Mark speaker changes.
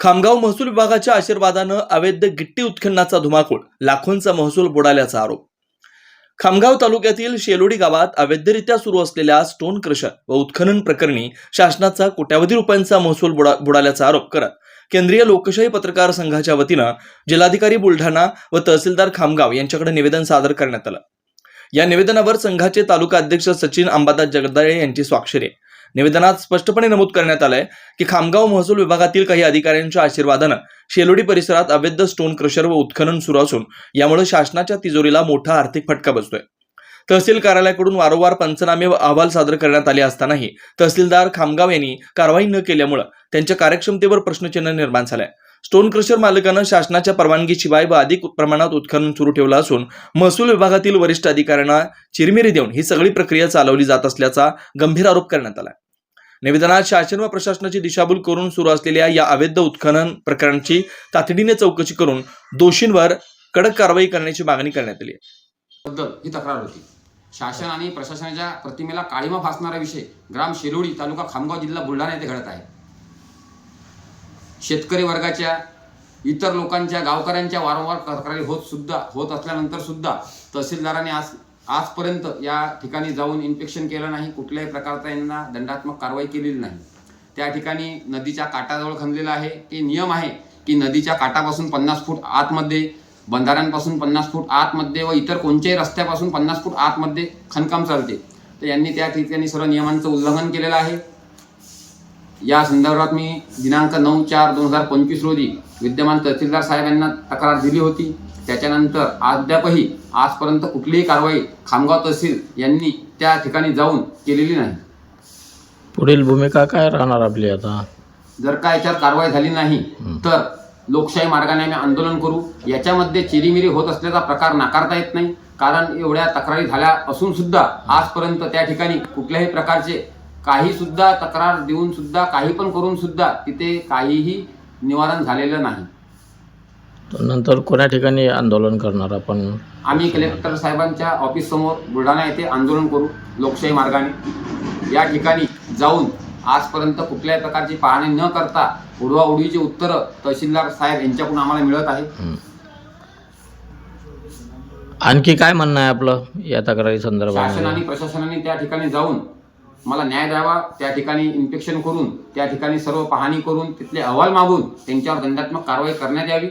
Speaker 1: खामगाव महसूल विभागाच्या आशीर्वादानं अवैध गिट्टी उत्खननाचा धुमाकूळ लाखोंचा महसूल बुडाल्याचा आरोप खामगाव तालुक्यातील शेलोडी गावात अवैधरित्या सुरू असलेल्या स्टोन क्रशर व उत्खनन प्रकरणी शासनाचा कोट्यावधी रुपयांचा महसूल बुडा बुडाल्याचा आरोप करत केंद्रीय लोकशाही पत्रकार संघाच्या वतीनं जिल्हाधिकारी बुलढाणा व तहसीलदार खामगाव यांच्याकडे निवेदन सादर करण्यात आलं या निवेदनावर संघाचे तालुका अध्यक्ष सचिन अंबादास जगदाळे यांची स्वाक्षरी आहे. निवेदनात स्पष्टपणे नमूद करण्यात आलंय की खामगाव महसूल विभागातील काही अधिकाऱ्यांच्या आशीर्वादानं शेलोडी परिसरात अवैध स्टोन क्रशर व उत्खनन सुरू असून यामुळे शासनाच्या तिजोरीला मोठा आर्थिक फटका बसतोय. तहसील कार्यालयाकडून वारंवार पंचनामे व अहवाल सादर करण्यात आले असतानाही तहसीलदार खामगाव यांनी कारवाई न केल्यामुळे त्यांच्या कार्यक्षमतेवर प्रश्नचिन्ह निर्माण झालंय. स्टोन क्रशर मालकानं शासनाच्या परवानगीशिवाय व अधिक प्रमाणात उत्खनन सुरू ठेवलं असून महसूल विभागातील वरिष्ठ अधिकाऱ्यांना चिरमिरी देऊन ही सगळी प्रक्रिया चालवली जात असल्याचा गंभीर आरोप करण्यात आला निवेदनात शासन व प्रशासनाची दिशाभूल करून सुरू असलेल्या या अवैध उत्खनन प्रकरणाची तातडीने चौकशी करून दोषींवर कडक कारवाई करण्याची मागणी करण्यात आली
Speaker 2: बद्दल ही तक्रार होती. शासन आणि प्रशासनाच्या प्रतिमेला काळीमा फासणारा विषय ग्राम शिरोडी तालुका खामगाव जिल्हा बुलढाणा येथे घडत आहे. शेतकरी वर्गाच्या इतर लोकांच्या गावकऱ्यांच्या वारंवार तक्रारी होत सुद्धा होत असल्यानंतर सुद्धा तहसीलदारांनी आज आजपर्यंत या ठिकाणी जाऊन इन्फेक्शन केलं नाही कुठल्याही प्रकारचा यांना दंडात्मक कारवाई केलेली नाही. त्या ठिकाणी नदीच्या काठाजवळ खणलेलं आहे. की नियम आहे की नदीच्या काठापासून पन्नास फूट आतमध्ये बंधाऱ्यांपासून पन्नास फूट आतमध्ये व इतर कोणत्याही रस्त्यापासून पन्नास फूट आतमध्ये खणकाम चालते. तर यांनी त्या ठिकाणी सर्व नियमांचं उल्लंघन केलेलं आहे. या संदर्भात मी दिनांक नऊ चार दोन हजार पंचवीस रोजी विद्यमान तहसीलदार साहेब यांना तक्रार दिली होती. त्याच्यानंतर अद्यापही आजपर्यंत कुठलीही कारवाई खामगाव तहसील यांनी त्या ठिकाणी जाऊन केलेली नाही.
Speaker 3: पुढील भूमिका काय राहणार आपली आता?
Speaker 2: जर का याच्यावर कारवाई झाली नाही तर लोकशाही मार्गाने आम्ही आंदोलन करू. याच्यामध्ये चिरीमिरी होत असल्याचा प्रकार नाकारता येत नाही. कारण एवढ्या तक्रारी झाल्या असून सुद्धा आजपर्यंत त्या ठिकाणी कुठल्याही प्रकारचे काही सुद्धा तक्रार देऊन सुद्धा काही पण करून सुद्धा तिथे काहीही निवारण झालेलं नाही.
Speaker 3: नंतर कोण्या ठिकाणी आंदोलन करणार आपण?
Speaker 2: आम्ही कलेक्टर साहेबांच्या ऑफिस समोर बुलढाणा येथे आंदोलन करू लोकशाही मार्गाने. या ठिकाणी जाऊन आजपर्यंत कुठल्याही प्रकारची पाहणी न करता उडवाउडवीची उत्तरं तहसीलदार साहेब यांच्याकडून आम्हाला मिळत आहे
Speaker 3: आणखी काय म्हणणं आहे आपलं या तक्रारी
Speaker 2: शासन
Speaker 3: संदर्भात
Speaker 2: आणि प्रशासनाने त्या ठिकाणी जाऊन मला न्याय द्यावा त्या ठिकाणी इन्स्पेक्शन करून त्या ठिकाणी सर्व पाहणी करून तिथले अहवाल मागून त्यांच्यावर दंडात्मक कारवाई करण्यात यावी.